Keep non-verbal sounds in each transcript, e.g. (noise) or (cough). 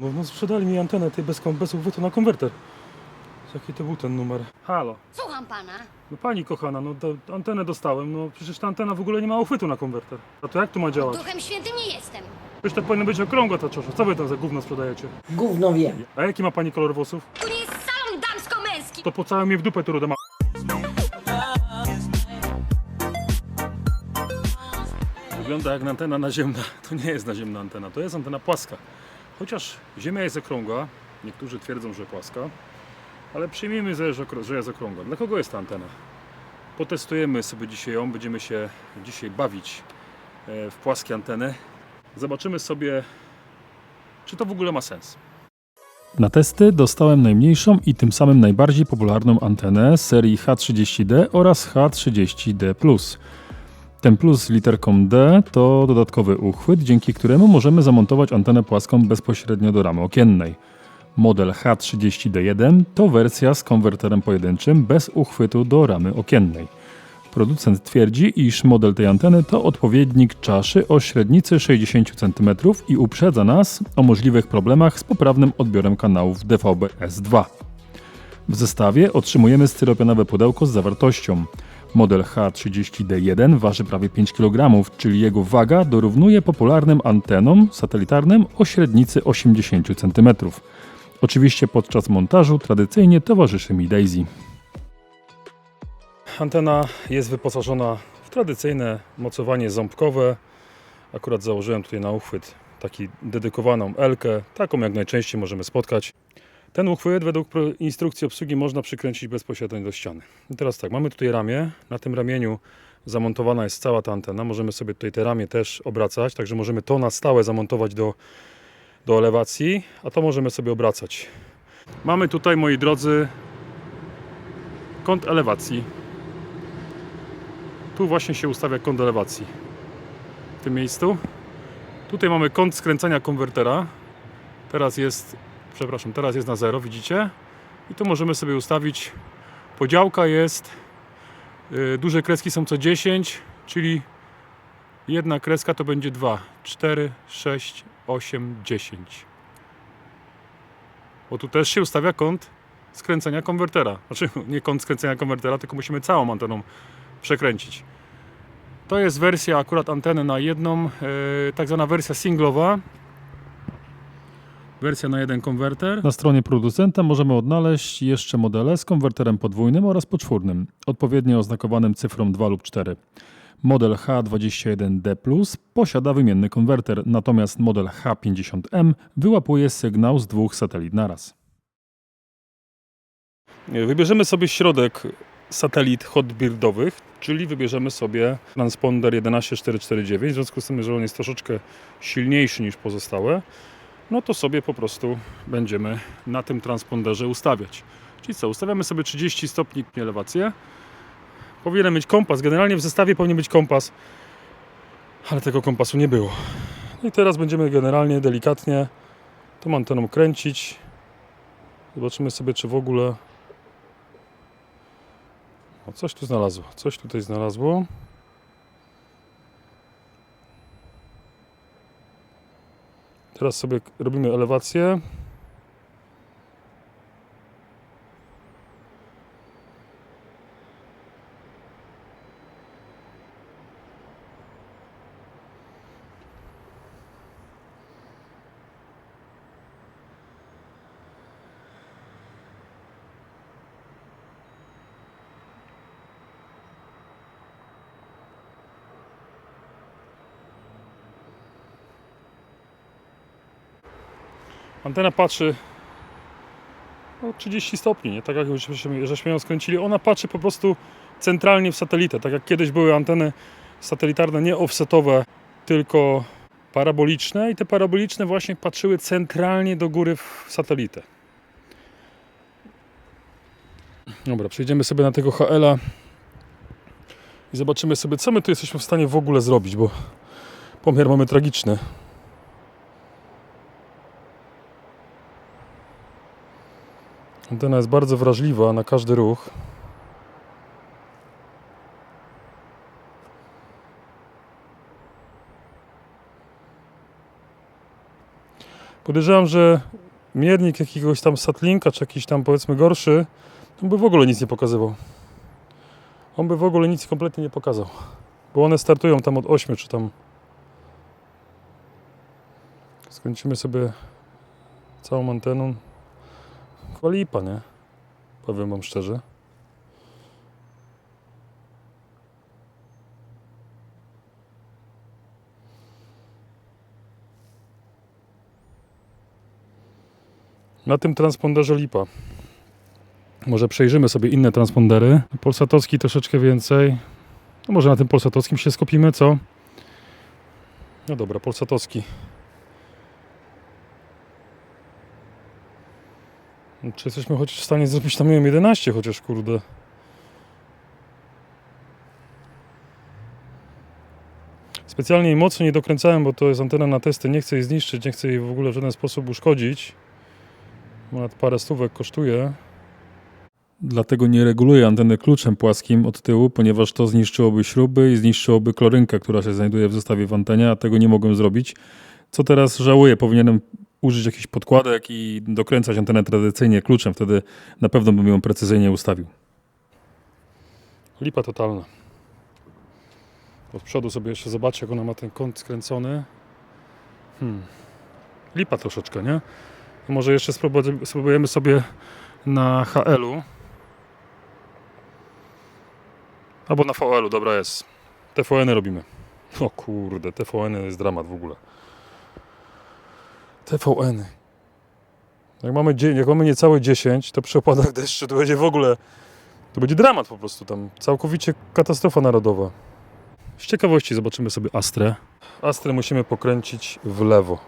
No, no sprzedali mi antenę tej bez, kom- bez uchwytu na konwerter. Jaki to był ten numer? Halo. Słucham pana. No pani kochana, no antenę dostałem, no przecież ta antena w ogóle nie ma uchwytu na konwerter. A to jak to ma działać? Duchem świętym nie jestem. Przecież to powinno być okrągła ta czosza. Co wy tam za gówno sprzedajecie? Gówno wiem. A jaki ma pani kolor włosów? Tu nie jest salon damsko-męski. To pocałem mnie w dupę tu ma. Wygląda jak antena naziemna. To nie jest naziemna antena, to jest antena płaska. Chociaż Ziemia jest okrągła, niektórzy twierdzą, że płaska, ale przyjmijmy, że jest okrągła. Dla kogo jest ta antena? Potestujemy sobie dzisiaj ją, będziemy się dzisiaj bawić e, w płaskie anteny. Zobaczymy sobie, czy to w ogóle ma sens. Na testy dostałem najmniejszą i tym samym najbardziej popularną antenę serii H30D oraz H30D+. Ten plus z literką D to dodatkowy uchwyt, dzięki któremu możemy zamontować antenę płaską bezpośrednio do ramy okiennej. Model H30D1 to wersja z konwerterem pojedynczym bez uchwytu do ramy okiennej. Producent twierdzi, iż model tej anteny to odpowiednik czaszy o średnicy 60 cm i uprzedza nas o możliwych problemach z poprawnym odbiorem kanałów DVB-S2. W zestawie otrzymujemy styropianowe pudełko z zawartością. Model H30D1 waży prawie 5 kg, czyli jego waga dorównuje popularnym antenom satelitarnym o średnicy 80 cm. Oczywiście podczas montażu tradycyjnie towarzyszy mi Daisy. Antena jest wyposażona w tradycyjne mocowanie ząbkowe. Akurat założyłem tutaj na uchwyt taki dedykowaną Elkę, taką jak najczęściej możemy spotkać. Ten uchwyt według instrukcji obsługi można przykręcić bezpośrednio do ściany. I teraz tak, mamy tutaj ramię. Na tym ramieniu zamontowana jest cała ta antena. Możemy sobie tutaj te ramię też obracać, także możemy to na stałe zamontować do, do elewacji, a to możemy sobie obracać. Mamy tutaj, moi drodzy, kąt elewacji. Tu właśnie się ustawia kąt elewacji. W tym miejscu. Tutaj mamy kąt skręcania konwertera. Teraz jest, przepraszam, teraz jest na 0, widzicie? I tu możemy sobie ustawić. Podziałka jest, yy, duże kreski są co 10, czyli jedna kreska to będzie 2, 4, 6, 8, 10. Bo tu też się ustawia kąt skręcenia konwertera. Znaczy (laughs) nie kąt skręcenia konwertera, tylko musimy całą anteną przekręcić. To jest wersja akurat anteny na jedną, e, tak zwana wersja singlowa. Wersja na jeden konwerter. Na stronie producenta możemy odnaleźć jeszcze modele z konwerterem podwójnym oraz poczwórnym, odpowiednio oznakowanym cyfrą 2 lub 4. Model H21D posiada wymienny konwerter, natomiast model H50M wyłapuje sygnał z dwóch satelit naraz. Wybierzemy sobie środek satelit hotbirdowych, czyli wybierzemy sobie transponder 11449, w związku z tym, że on jest troszeczkę silniejszy niż pozostałe, no to sobie po prostu będziemy na tym transponderze ustawiać. Czyli co, ustawiamy sobie 30 stopni elewację. Powinien mieć kompas, generalnie w zestawie powinien być kompas, ale tego kompasu nie było. No i teraz będziemy generalnie delikatnie tą anteną kręcić. Zobaczymy sobie, czy w ogóle o, coś tu znalazło. Coś tutaj znalazło. Teraz sobie robimy elewację. Antena patrzy no, 30 stopni, nie? tak jak już żeśmy, żeśmy ją skręcili. Ona patrzy po prostu centralnie w satelitę, tak jak kiedyś były anteny satelitarne nie offsetowe, tylko paraboliczne i te paraboliczne właśnie patrzyły centralnie do góry w satelitę. Dobra, przejdziemy sobie na tego HL-a i zobaczymy sobie, co my tu jesteśmy w stanie w ogóle zrobić, bo pomiar mamy tragiczny. Antena jest bardzo wrażliwa na każdy ruch. Podejrzewam, że miernik jakiegoś tam satlinka, czy jakiś tam powiedzmy gorszy, on by w ogóle nic nie pokazywał. On by w ogóle nic kompletnie nie pokazał. Bo one startują tam od 8 czy tam. Skręcimy sobie całą anteną. Kwalipa, nie? Powiem wam szczerze. Na tym transponderze lipa. Może przejrzymy sobie inne transpondery. Polsatowski troszeczkę więcej. No może na tym polsatowskim się skupimy, co? No dobra, polsatowski. Czy jesteśmy chociaż w stanie zrobić tam, nie wiem, 11 chociaż, kurde. Specjalnie jej mocno nie dokręcałem, bo to jest antena na testy. Nie chcę jej zniszczyć, nie chcę jej w ogóle w żaden sposób uszkodzić. Ponad parę stówek kosztuje. Dlatego nie reguluję anteny kluczem płaskim od tyłu, ponieważ to zniszczyłoby śruby i zniszczyłoby klorynkę, która się znajduje w zestawie w antenie, a tego nie mogłem zrobić. Co teraz żałuję? Powinienem użyć jakichś podkładek i dokręcać antenę tradycyjnie kluczem. Wtedy na pewno bym ją precyzyjnie ustawił. Lipa totalna. Od przodu sobie jeszcze zobaczę, jak ona ma ten kąt skręcony. Hmm. Lipa troszeczkę, nie? Może jeszcze spróbu- spróbujemy sobie na HL-u. Albo na VL-u, dobra jest. TVN robimy. O kurde, TVN jest dramat w ogóle. TVN. Jak mamy, jak mamy niecałe 10, to przy opadach (laughs) deszczu to będzie w ogóle. To będzie dramat po prostu tam. Całkowicie katastrofa narodowa. Z ciekawości zobaczymy sobie Astrę. Astrę musimy pokręcić w lewo.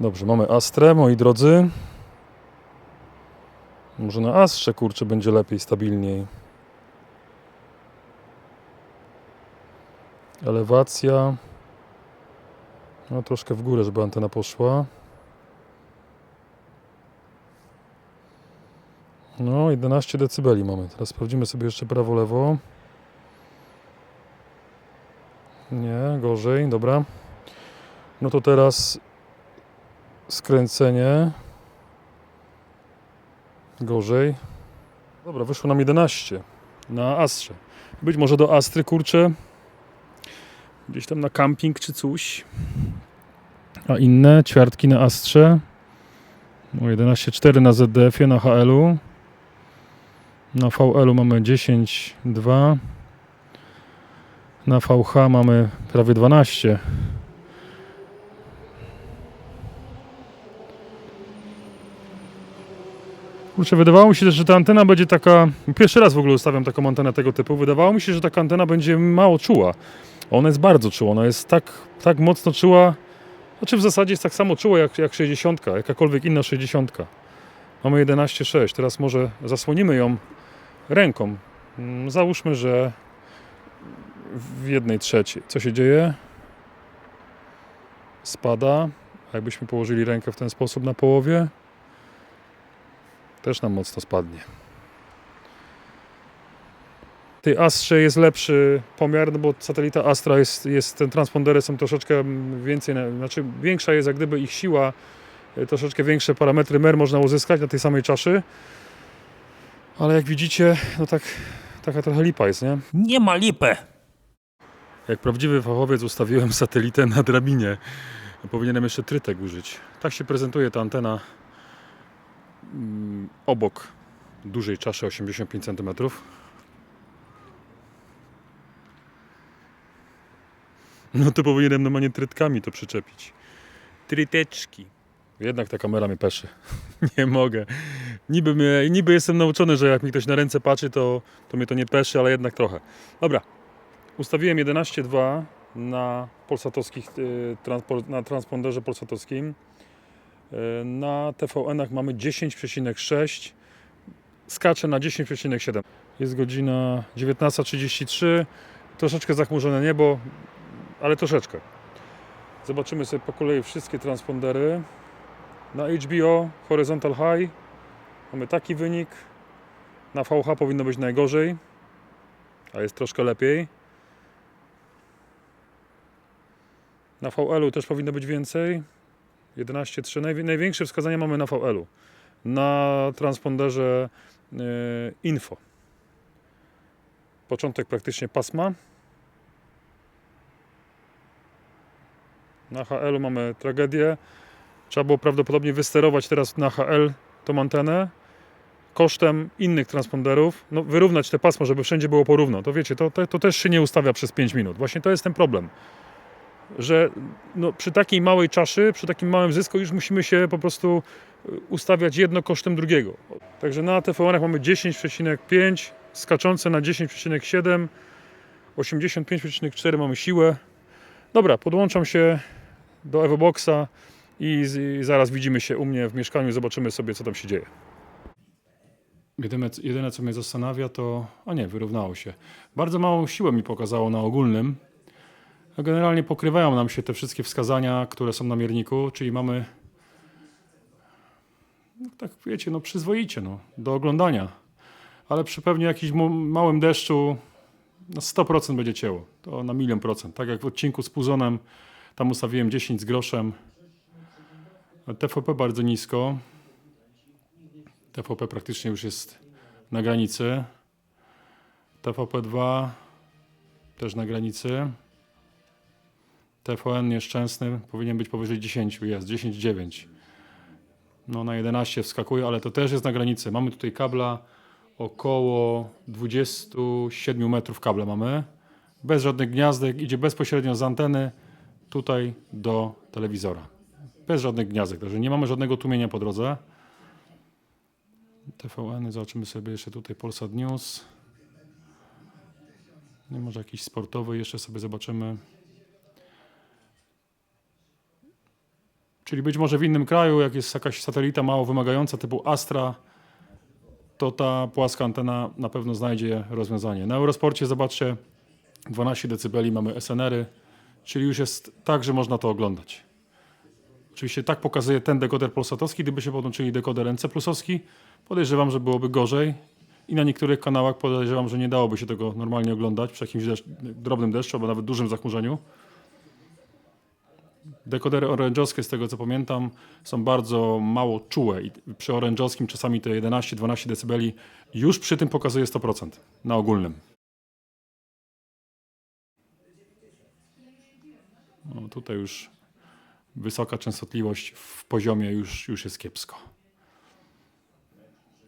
Dobrze, mamy Astrę, moi drodzy. Może na Astrze, kurczę, będzie lepiej, stabilniej. Elewacja. No troszkę w górę, żeby antena poszła. No, 11 dB mamy. Teraz sprawdzimy sobie jeszcze prawo, lewo. Nie, gorzej, dobra. No to teraz skręcenie. Gorzej. Dobra, wyszło nam 11 na Astrze. Być może do Astry, kurczę, gdzieś tam na camping czy coś. A inne ćwiartki na Astrze. No 11,4 na ZDF-ie, na HL-u. Na VL-u mamy 10,2. Na VH mamy prawie 12. Kurczę, wydawało mi się, że ta antena będzie taka. Pierwszy raz w ogóle ustawiam taką antenę tego typu. Wydawało mi się, że taka antena będzie mało czuła. Ona jest bardzo czuła. Ona jest tak, tak mocno czuła. Znaczy w zasadzie jest tak samo czuła jak, jak 60, jakakolwiek inna 60. Mamy 11,6. Teraz może zasłonimy ją ręką. Mm, Załóżmy, że w jednej trzeciej. Co się dzieje? Spada. A jakbyśmy położyli rękę w ten sposób na połowie, też nam mocno spadnie. Tej Astrze jest lepszy pomiar, no bo satelita Astra jest, jest ten transpondery są troszeczkę więcej, na- znaczy większa jest jak gdyby ich siła, y, troszeczkę większe parametry MER można uzyskać na tej samej czaszy. Ale jak widzicie, no tak, taka trochę lipa jest, nie? Nie ma lipy. Jak prawdziwy fachowiec ustawiłem satelitę na drabinie. Powinienem jeszcze trytek użyć. Tak się prezentuje ta antena mm, obok dużej czaszy 85 cm. No to powinienem normalnie trytkami to przyczepić. Tryteczki. Jednak ta kamera mnie peszy. (laughs) Nie mogę. Niby, mnie, niby jestem nauczony, że jak mi ktoś na ręce patrzy, to, to mnie to nie peszy, ale jednak trochę. Dobra, Ustawiłem 11.2 na polsatowskich, y, na transponderze polsatowskim. Y, Na TVN-ach mamy 10,6. Skaczę na 10,7. Jest godzina 19.33. Troszeczkę zachmurzone niebo, ale troszeczkę. Zobaczymy sobie po kolei wszystkie transpondery. Na HBO Horizontal High mamy taki wynik. Na VH powinno być najgorzej, a jest troszkę lepiej. Na VL-u też powinno być więcej. 11.3. Najwi- największe wskazania mamy na VL-u. Na transponderze yy, info. Początek praktycznie pasma. Na HL-u mamy tragedię. Trzeba było prawdopodobnie wysterować teraz na HL tą antenę kosztem innych transponderów, no, wyrównać te pasmo, żeby wszędzie było porówno. To wiecie, to, to, to też się nie ustawia przez 5 minut. Właśnie to jest ten problem. Że no, przy takiej małej czaszy, przy takim małym zysku już musimy się po prostu y, ustawiać jedno kosztem drugiego. Także na TVN-ach mamy 10,5, skaczące na 10,7, 85,4 mamy siłę. Dobra, podłączam się do Evoboxa i, i zaraz widzimy się u mnie w mieszkaniu, zobaczymy sobie co tam się dzieje. Jedyne, jedyne co mnie zastanawia to, a nie, wyrównało się. Bardzo małą siłę mi pokazało na ogólnym. A generalnie pokrywają nam się te wszystkie wskazania, które są na mierniku, czyli mamy no, tak wiecie, no przyzwoicie no, do oglądania. Ale przy pewnie jakimś małym deszczu na 100% będzie cięło. To na milion procent. Tak jak w odcinku z Puzonem, tam ustawiłem 10 z groszem. TVP bardzo nisko. TVP praktycznie już jest na granicy. TVP2 też na granicy. TVN nieszczęsny powinien być powyżej 10, jest 10,9. No na 11 wskakuje, ale to też jest na granicy. Mamy tutaj kabla około 27 metrów kabla mamy. Bez żadnych gniazdek, idzie bezpośrednio z anteny tutaj do telewizora. Bez żadnych gniazdek, także nie mamy żadnego tłumienia po drodze. TVN, zobaczymy sobie jeszcze tutaj Polsat News. Nie może jakiś sportowy, jeszcze sobie zobaczymy. Czyli być może w innym kraju, jak jest jakaś satelita mało wymagająca typu Astra, to ta płaska antena na pewno znajdzie rozwiązanie. Na Eurosporcie zobaczcie 12 dB mamy SNR-y, czyli już jest tak, że można to oglądać. Oczywiście tak pokazuje ten dekoder polsatowski. Gdyby się podłączyli dekoder NC plusowski, podejrzewam, że byłoby gorzej. I na niektórych kanałach podejrzewam, że nie dałoby się tego normalnie oglądać przy jakimś deszcz, drobnym deszczu albo nawet dużym zachmurzeniu. Dekodery orężowskie, z tego co pamiętam, są bardzo mało czułe i przy orężowskim czasami te 11-12 dB już przy tym pokazuje 100% na ogólnym. No, tutaj już wysoka częstotliwość w poziomie już, już jest kiepsko.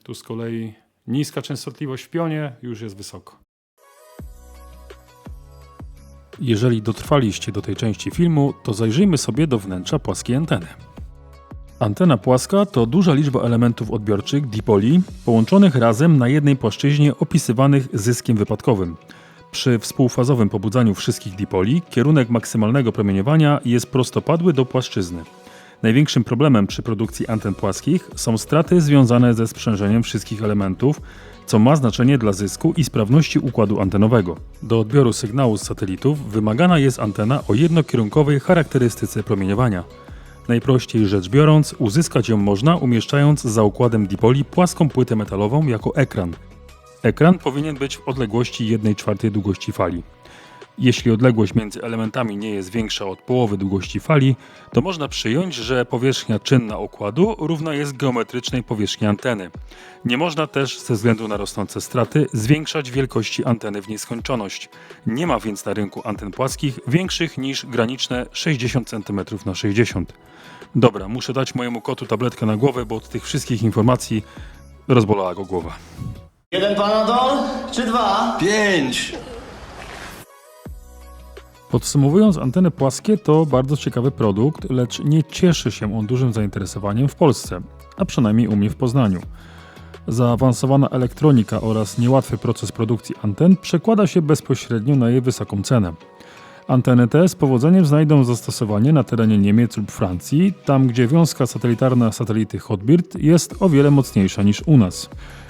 Tu z kolei niska częstotliwość w pionie już jest wysoko. Jeżeli dotrwaliście do tej części filmu, to zajrzyjmy sobie do wnętrza płaskiej anteny. Antena płaska to duża liczba elementów odbiorczych dipoli połączonych razem na jednej płaszczyźnie opisywanych zyskiem wypadkowym. Przy współfazowym pobudzaniu wszystkich dipoli kierunek maksymalnego promieniowania jest prostopadły do płaszczyzny. Największym problemem przy produkcji anten płaskich są straty związane ze sprzężeniem wszystkich elementów, co ma znaczenie dla zysku i sprawności układu antenowego. Do odbioru sygnału z satelitów wymagana jest antena o jednokierunkowej charakterystyce promieniowania. Najprościej rzecz biorąc, uzyskać ją można umieszczając za układem dipoli płaską płytę metalową jako ekran. Ekran powinien być w odległości 1,4 długości fali. Jeśli odległość między elementami nie jest większa od połowy długości fali, to można przyjąć, że powierzchnia czynna układu równa jest geometrycznej powierzchni anteny. Nie można też, ze względu na rosnące straty, zwiększać wielkości anteny w nieskończoność. Nie ma więc na rynku anten płaskich większych niż graniczne 60 cm na 60 Dobra, muszę dać mojemu kotu tabletkę na głowę, bo od tych wszystkich informacji rozbolała go głowa. Jeden panadol czy dwa? Pięć! Podsumowując, anteny płaskie to bardzo ciekawy produkt, lecz nie cieszy się on dużym zainteresowaniem w Polsce, a przynajmniej u mnie w Poznaniu. Zaawansowana elektronika oraz niełatwy proces produkcji anten przekłada się bezpośrednio na jej wysoką cenę. Anteny te z powodzeniem znajdą zastosowanie na terenie Niemiec lub Francji, tam gdzie wiązka satelitarna satelity Hotbird jest o wiele mocniejsza niż u nas.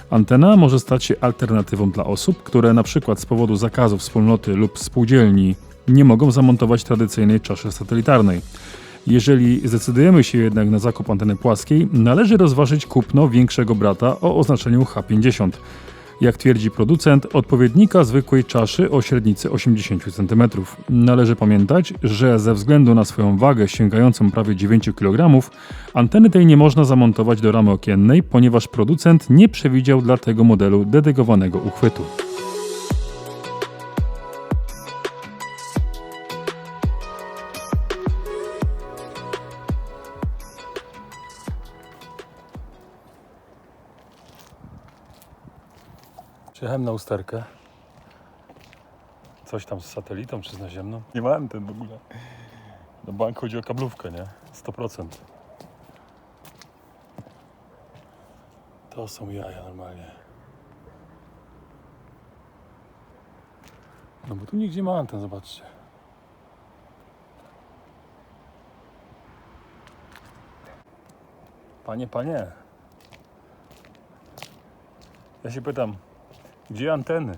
Antena może stać się alternatywą dla osób, które na przykład z powodu zakazu wspólnoty lub spółdzielni nie mogą zamontować tradycyjnej czaszy satelitarnej. Jeżeli zdecydujemy się jednak na zakup anteny płaskiej, należy rozważyć kupno większego brata o oznaczeniu H50. Jak twierdzi producent, odpowiednika zwykłej czaszy o średnicy 80 cm. Należy pamiętać, że ze względu na swoją wagę sięgającą prawie 9 kg, anteny tej nie można zamontować do ramy okiennej, ponieważ producent nie przewidział dla tego modelu dedykowanego uchwytu. Przyjechałem na usterkę. Coś tam z satelitą czy z naziemną. Nie ma anten w ogóle. Na bank chodzi o kablówkę, nie? 100%. To są jaja normalnie. No bo tu nigdzie ma anten, zobaczcie. Panie, panie. Ja się pytam, gdzie anteny?